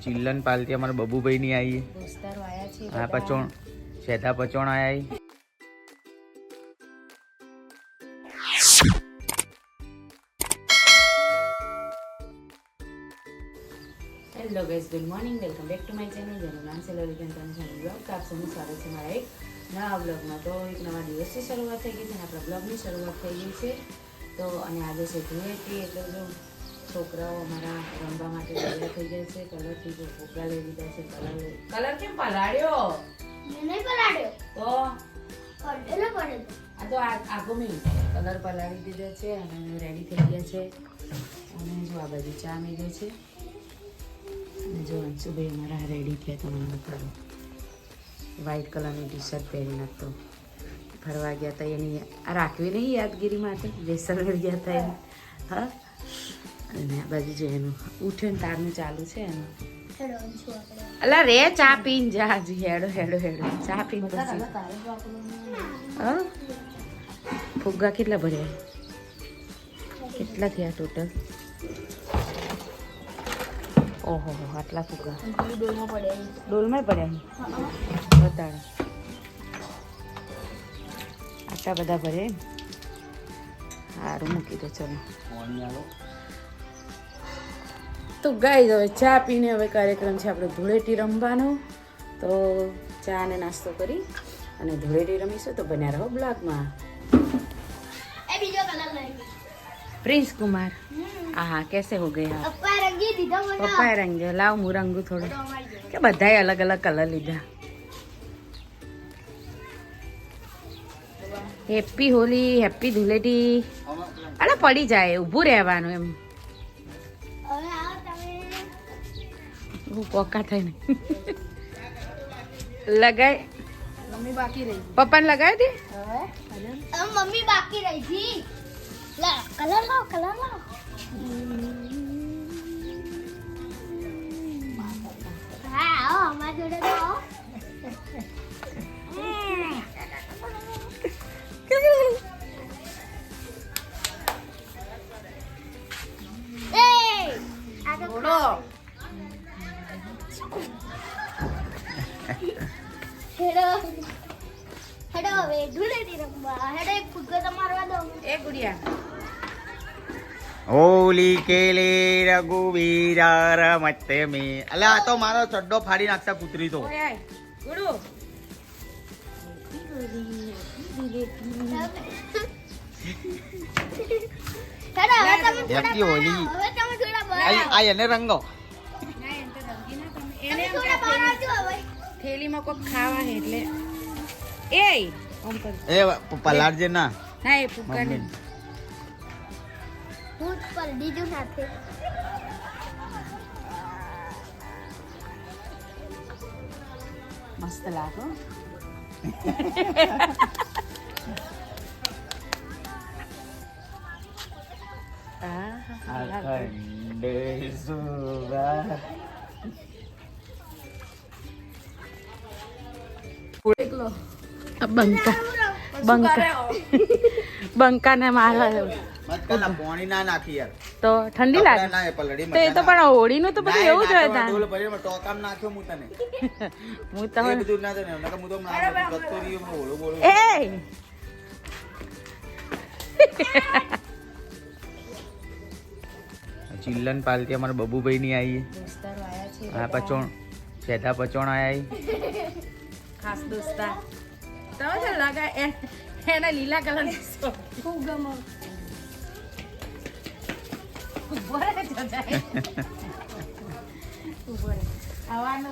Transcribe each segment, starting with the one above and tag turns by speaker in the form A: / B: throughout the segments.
A: ચિલ્લન પાલતી અમારા બબુભાઈ ની આવી
B: બધા.
A: પચોણ. શેઠા પચોણ આયા
B: hello guys good morning welcome back to my channel જેનું નામ છે લલિતન તનસાની બ્લોગ તો આપ સૌનું સ્વાગત છે મારા એક નવા બ્લોગમાં તો એક નવા દિવસની શરૂઆત થઈ ગઈ છે અને આપણા બ્લોગની શરૂઆત થઈ ગઈ છે તો અને આજે છે ધૂળેટી એટલે જો છોકરાઓ અમારા રમવા માટે તૈયાર થઈ ગયા છે. કલરથી જો ફુગ્ગા લઈ લીધા છે કલર લઈ કલર કેમ પલાળ્યો?
C: મને પલાળ્યો.
B: તો?
C: પડેલો પડેલો
B: આ તો આગો મેં કલર પલાળી દીધો છે અને રેડી થઈ ગયા છે. અને જો આ બાજુ ચા મેં ગઈ છે. અને જો અંશુભાઈ અમારા રેડી થયા તમને બતાવો વ્હાઈટ કલરની ટી શર્ટ પહેરી નાખતો. ફરવા ગયા હતા એની આ રાખવી નહીં યાદગીરી માટે. જેસલમેર ગયા હતા એની હા? અને આ બાજુ જો એનું ઉઠીને ને તારનું ચાલુ છે એનું. અલા રે ચા પીન જા હજી. હેડો હેડો હેડો. ચા પીને પછી. હા? ફુગ્ગા કેટલા ભર્યા? કેટલા થયા ટોટલ? ઓહો હો, આટલા ફુગ્ગા.
C: ડોલમાં પડ્યા
B: બતાડો. આટલા બધા ભરે સારું મૂકી દો ચલો. તો ગાઈ હવે ચા પીને હવે કાર્યક્રમ છે આપણો ધૂળેટી રમવાનો. તો ચા અને નાસ્તો કરી અને ધૂળેટી રમીશું. તો બન્યા રહો બ્લોગમાં. પ્રિન્સ કુમાર. હા હા કેસે હો ગયા? પપ્પાએ રંગ ગયો લાવ હું રંગું થોડું. કે બધાએ અલગ અલગ કલર લીધા. Happy Holi happy Dhuleti. અરે પડી જાય ઊભું રહેવાનું એમ. હું પોકા થઈને લગાય.
C: મમ્મી બાકી રહી.
B: પપ્પાને લગાવી દે.
C: હવે મમ્મી બાકી રહી જી. કલર લાવ કલર લાવ.
A: હોલી કેલે રઘુવીરા રમતે મે. અલે આ તો મારો ચડ્ડો ફાડી નાખતા કૂતરી તો. Happy હોલી. આ એને રંગો.
B: થેલીમાં કોક ખાવા હે એટલે. એ ઓમ કર.
A: એ પલાળજે ના.
B: ના એ ફુગ્ગા ને
A: મમ્મી
C: હું પર દીધું સાથે
B: મસ્ત લાગો આહા.
A: અખંડ સુવા
B: આ બંકા બંકા બંકા ને મારા
A: મત કર ના પાણી ના નાખી યાર.
B: તો ઠંડી લાગે?
A: ના એ પલળી
B: તો એ તો પણ હોળીનું તો બધું એવું જ હોય તા
A: ડોલ ભરી ટોકામ નાખ્યો હું તને.
B: હું
A: એ બધું ના તને નકર હું તો હમણાં જતો રહ્યો હમણાં ઓળો બોળો.
B: એ!
A: ચિલ્લન પાલતી અમારા બબુભાઈ ની આવી આ પચોણ સેધા પચોણ આયા
B: ખાસ દોસ્તા તમે છે લગા એના લીલા કલર
C: ખૂબ ગમો.
B: હવાનો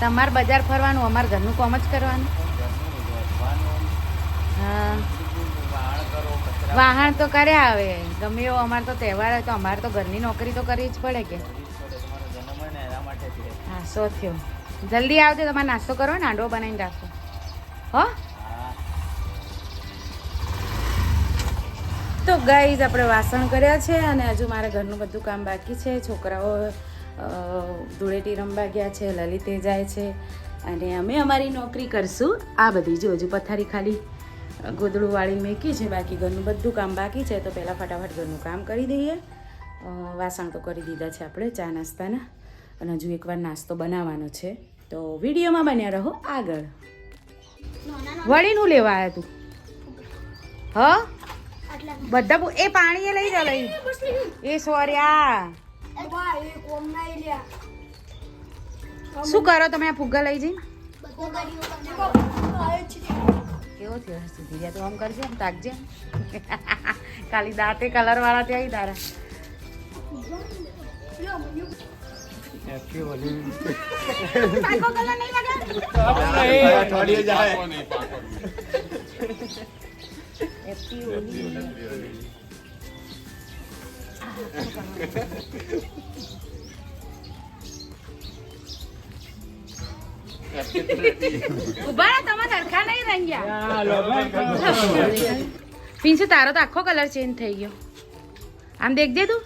B: તમારે બજાર ફરવાનું અમારે ઘરનું કોમ જ કરવાનું. હા. વાહણ તો કર્યા આવે ગમે એવો અમારે તો તહેવાર તો અમારે તો ઘરની નોકરી તો કરવી જ પડે કે. હા, સો થયો. જલ્દી આવજો, તમારે નાસ્તો કરો ને આંડો બનાવીને રાખો. હો? તો ગાઈઝ આપણે વાસણ કર્યા છે અને હજુ મારે ઘરનું બધું કામ બાકી છે. છોકરાઓ ધૂળેટી રમવા ગયા છે, લલિતે જાય છે. અને અમે અમારી નોકરી કરશું. આ બધી જો હજુ પથારી ખાલી ગોદડું વાળી મેકી છે, બાકી ઘરનું બધું કામ બાકી છે, તો પહેલાં ફટાફટ ઘરનું કામ કરી દઈએ. વાસણ તો કરી દીધા છે આપણે ચા નાસ્તાના. અને હજુ એકવાર નાસ્તો બનાવવાનો છે. તો વિડીયોમાં બન્યા રહો આગળ. વળીનું લેવા આવ્યા તું. હ? બધા એ પાણી એ લઈ જા લઈ. એ સોરી, આ. શું કરો તમે આ ફુગ્ગા લઈ
C: ગાડીઓ
B: કેવો થયો? સુધી રહ્યા તો આમ કરજે આમ તાકજે. ખાલી દાંતે કલર વાળા ત્યાં તારા.
A: જાય
B: ઊભા તમે સરખા નહીં રંગ્યા. પિન્સુ તારો તો આખો કલર ચેન્જ થઈ ગયો. આમ દેખજે તું.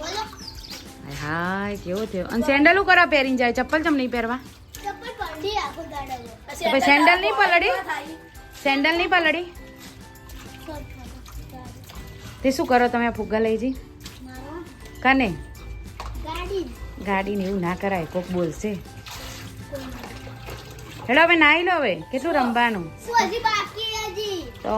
C: હા
B: હાય હાય કેવો થયો અને સેન્ડલ હું કરવા પહેરીને જાય? ચપ્પલ ચમ નહીં પહેરવા? પછી સેન્ડલ નહીં પલડી સેન્ડલ નહીં પલડી તે શું કરો તમે આ ફુગ્ગા લઈ જઈ? કને? ગાડીને એવું ના કરાય કોક બોલશે. હેલો હવે નાઈ લો હવે કેટલું રમવાનું? તો?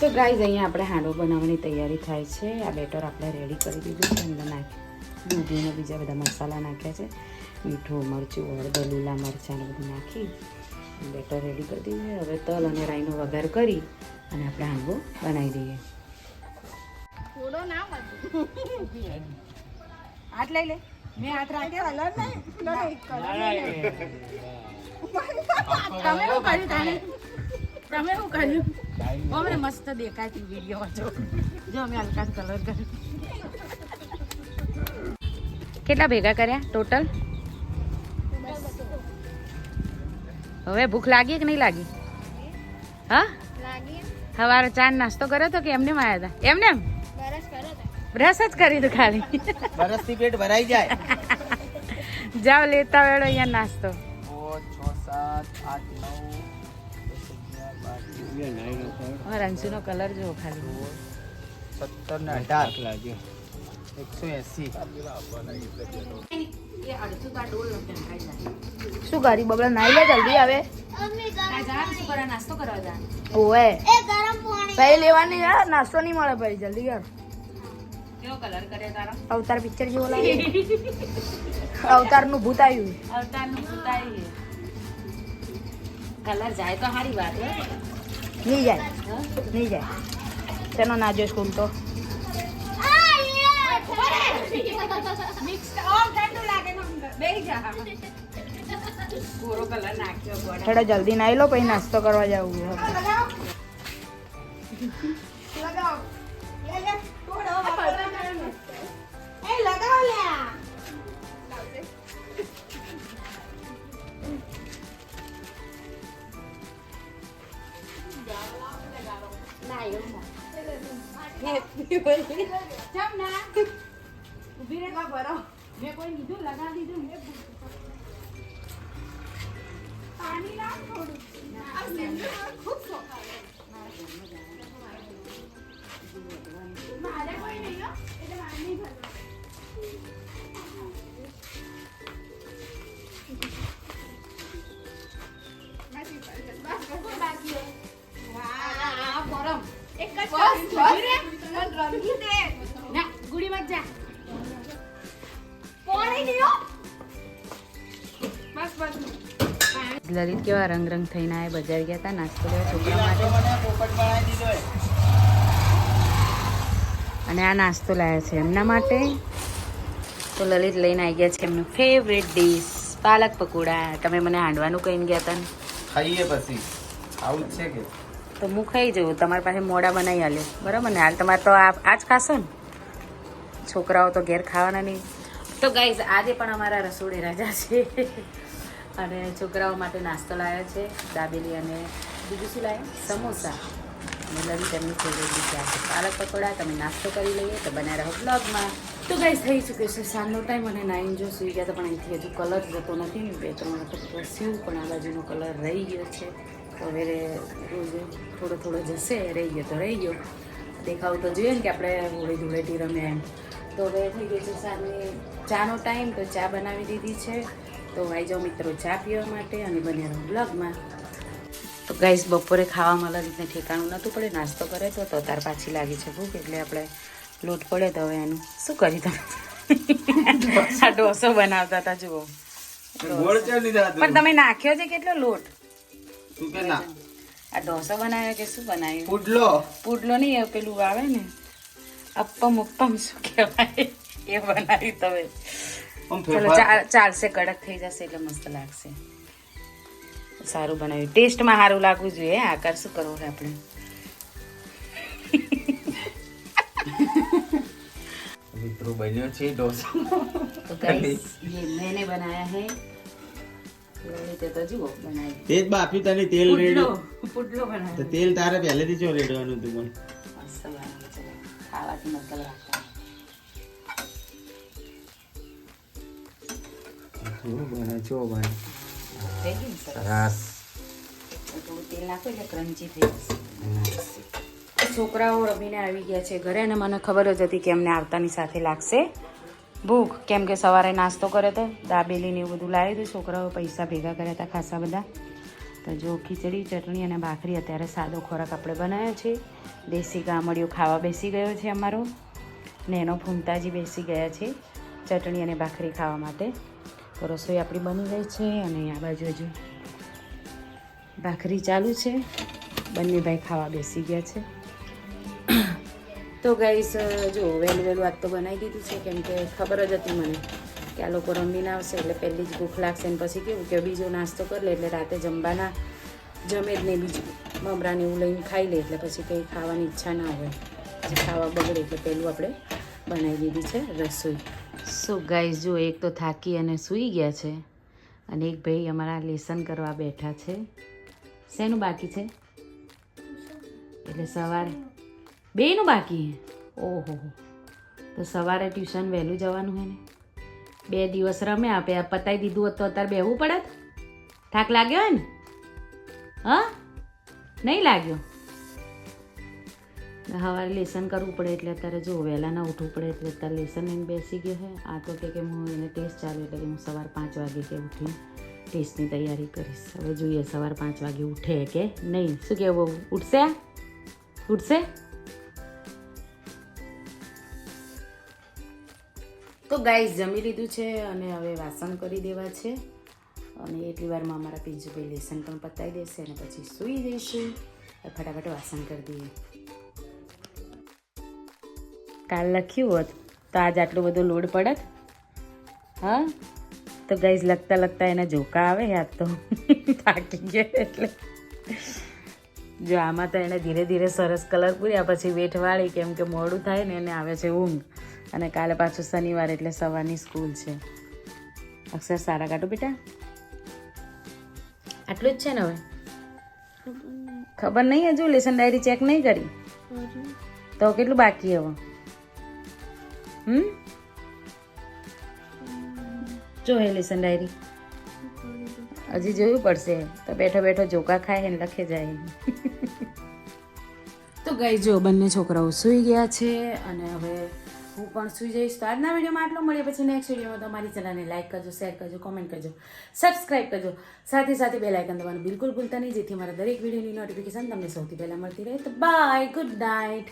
B: તો ગાઈઝ અહીંયા આપણે હાંડો બનાવવાની તૈયારી થાય છે. આ બેટર આપણે રેડી કરી દીધું છે. અંદર નાખી દૂધીને બીજા બધા મસાલા નાખ્યા છે. મીઠું મરચું હળદર લીલા મરચાં બધું નાખી બેટર રેડી કરી દીધું છે. હવે તલ અને રાઈનો વઘાર કરી અને આપણે હાંડવો બનાવી દઈએ.
C: થોડો ના
B: હાથ લઈ લે. મેં હાથ રાખ્યો. અલગ તમે શું કર્યું? તાણે તમે શું કર્યું? અમને મસ્ત દેખાતી વીડિયો જો જો અમે હલકા કલર કર્યું. કેટલા ભેગા કર્યા ટોટલ હવે ભૂખ લાગી કે નહીં લાગી? હા?
C: લાગી.
B: સવારે ચા નાસ્તો કર્યો તો કે એમને આવ્યા હતા? એમને એમ? બ્રશ જ કરી દઉં ખાલી.
A: બરસથી પેટ ભરાઈ જાય.
B: જાઓ લેતા વેળો અહીંયા નાસ્તો. અમારા અંશુનો કલર જુઓ ખાલી.
A: સત્તર ને અઢાર. એકસો એસી.
D: શું કરી બબડા નાઈ લે જલ્દી આવે? ઓએ
C: એ ગરમ પાણી.
D: ભાઈ લેવાની યાર નાસ્તો નહીં મળે ભાઈ જલ્દી કર. અવતાર પિક્ચર જેવો લાગે. અવતારનું ભૂત આવ્યું.
B: અવતારનું સુતાઈ કલર જાય તો સારી વાત હે.
D: નહીં જાય. નહીં જાય. તેનો ના જો સ્કૂલ તો?
B: ને
D: થોડા જલ્દી નાઈ લો પછી નાસ્તો કરવા જવું
B: લલિત કેવા રંગ રંગ થઈને આ બજાર ગયા હતા નાસ્તો લેવા છોકરા માટે. અને આ નાસ્તો લાવ્યા છે એમના માટે. તો લલિત લઈને આવી ગયા છે એમનું ફેવરેટ ડીશ પાલક પકોડા. તમે મને હાંડવાનું કહીને ગયા હતા
A: ખાઈએ પછી. આવું છે કે?
B: તો હું ખાઈ જવું તમારી પાસે મોડા બનાવી આલ્યો બરાબર ને? હાલ તમારે તો આ આ જ ખાશો ને? છોકરાઓ તો ઘેર ખાવાના નહીં. તો ગાઈઝ આજે પણ અમારા રસોડે રાજા છે. અને છોકરાઓ માટે નાસ્તો લાવ્યો છે, દાબેલી અને બીજું શું લાવ્યા? સમોસા. અને લલિત તેમની ફેવરેટ ડિશ છે. પાલક પકોડા, તમે નાસ્તો કરી લઈએ તો બના રહો બ્લોગમાં તો ગાઈસ થઈ ચૂક્યો છે સાંજનો ટાઈમ અને નાઈન જો સુઈ ગયા તો પણ અહીંથી હજુ કલર જતો નથી. ને બે ત્રણ વખત ઘસ્યું પણ આ બાજુનો કલર રહી ગયો છે. તો હવે રોજ થોડો થોડો જશે, રહી ગયો તો રહી ગયો. દેખાવ તો જોઈએ ને કે આપણે હોળી ધૂળેટી રમે એમ. તો હવે થઈ ગયું છે સાંજની ચાનો ટાઈમ તો ચા બનાવી દીધી છે. તો આવી જાઓ મિત્રો ચા પીવા માટે અને બને બ્લોગમાં. તો ગાઈસ બપોરે ખાવામાં રીતને ઠેકાણું નહોતું પડે નાસ્તો કરે તો તો તાર પાછી લાગી છે ભૂખ એટલે આપણે લોટ પડે તો હવે એનું શું કરી તમે? આ ઢોસો બનાવતા હતા જુઓ. પણ તમે નાખ્યો છે કેટલો લોટ? આ ઢોસો બનાવ્યો કે શું બનાવ્યું?
A: પુડલો.
B: પુડલો નહીં એ પેલું આવે ને અપ્પમ ઉપ્પમ શું કહેવાય? એ બનાવી તમે. ચલો ચાલશે કડક થઈ જશે એટલે મસ્ત લાગશે. સારું બનાવ્યું. ટેસ્ટમાં સારું લાગવું જોઈએ આકાર શું કરવો છે આપણે?
A: મિત્રો બન્યો છે ઢોસા.
B: તો ગાઈસ યે મેને બનાયા હે.
A: તેલ બાફી તને તેલ રેડી
B: પુડલો
A: તેલ તારે પહેલેથી જો રેડવાનું તું પણ.
B: મસ્ત બનાવ્યું ખાવાથી મતલબ
A: શું બને છો ભાઈ
B: થઈ સરસ તેલ નાખો એટલે ક્રન્ચી થઈ જશે છોકરાઓ રમીને આવી ગયા છે ઘરે અને મને ખબર જ હતી કે એમને આવતાની સાથે લાગશે ભૂખ. કેમ કે સવારે નાસ્તો કર્યો હતો દાબેલી ને એવું બધું લાવ્યું હતું છોકરાઓ પૈસા ભેગા કર્યા હતા ખાસા બધા. તો જો ખીચડી ચટણી અને ભાખરી અત્યારે સાદો ખોરાક આપણે બનાવ્યો છે. દેશી ગામડિયો ખાવા બેસી ગયો છે અમારો. ને એનો ફૂમતાજી બેસી ગયા છે ચટણી અને ભાખરી ખાવા માટે. તો રસોઈ આપણી બની ગઈ છે અને આ બાજુ હજુ ભાખરી ચાલુ છે. બંને ભાઈ ખાવા બેસી ગયા છે. તો ગાઈસ જો વહેલું વહેલું આજ તો બનાવી દીધું છે, કેમ કે ખબર જ હતી મને કે આ લોકો રમીને આવશે એટલે પહેલી જ ભૂખ લાગશે ને પછી કેવું કે બીજો નાસ્તો કરી લે એટલે રાતે જમવાના જમે જ નહીં બીજું. મમરાને એવું લઈને ખાઈ લે એટલે પછી કંઈ ખાવાની ઈચ્છા ના હોય. પછી ખાવા બગડે એટલે પહેલું આપણે બનાવી દીધી છે રસોઈ. સો ગાઈઝ જો એક તો થાકી અને સૂઈ ગયા છે અને એક ભાઈ અમારા લેસન કરવા બેઠા છે. શેનું બાકી છે? એટલે સવારે બેનું બાકી ઓહો તો સવારે ટ્યુશન વહેલું જવાનું હે ને? બે દિવસ રમે આપે. પતાવી દીધું હોત તો અત્યારે બેહવું પડત? થાક લાગ્યો હોય ને? હા? નહીં લાગ્યો? સવારે લેસન કરવું પડે એટલે અત્યારે જો વહેલા ના ઉઠવું પડે એટલે અત્યારે લેસન લઈને બેસી ગયો છે આ તો કે હું એને ટેસ્ટ ચાલુ એટલે હું સવાર પાંચ વાગે કે ઉઠી ટેસ્ટની તૈયારી કરીશ. હવે જોઈએ સવાર પાંચ વાગે ઉઠે કે નહીં. શું કહેવું? ઉઠશે? ઉઠશે? તો ગાઈસ જમી લીધું છે અને હવે વાસણ કરી દેવા છે. અને એટલી વારમાં અમારા પિંજુભાઈ લેસન પણ પતાવી દેશે અને પછી સૂઈ જઈશું. ફટાફટ વાસણ કરી દઈએ. કાલ લખ્યું હોત તો આજ આટલો બધો લોડ પડત. હા? તો ગઈઝ લખતા લખતા એના ઝોકા આવે યાદ તો. થાકી ગયા એટલે. જો આમાં તો એને ધીરે ધીરે સરસ કલર પૂર્યા પછી વેઠ વાળી કેમ કે મોડું થાય ને એને આવે છે ઊંઘ. અને કાલે પાછું શનિવાર એટલે સવારની સ્કૂલ છે. અક્ષર સારા કાઢો બેટા. આટલું જ છે ને હવે? ખબર નહીં હજુ? લેસન ડાયરી ચેક નહીં કરી? તો કેટલું બાકી હવે? હમ જો હે ડાયરી હજી જોયું પડશે. તો બેઠો બેઠો જોકા ખાય ને લખે જાય તો ગઈ જો બંને છોકરાઓ સૂઈ ગયા છે અને હવે હું પણ સૂઈ જઈશ. તો આજના વિડીયોમાં આટલું. મળીએ પછી નેક્સ્ટ વિડીયોમાં. તમારી ચેનલને લાઈક કરજો શેર કરજો કોમેન્ટ કરજો સબસ્ક્રાઇબ કરજો. સાથે સાથે બે લાઇકન દબાવવાનું બિલકુલ ભૂલતા નહીં, જેથી મારા દરેક વિડીયોની નોટિફિકેશન તમને સૌથી પહેલાં મળતી રહે. તો બાય ગુડ નાઇટ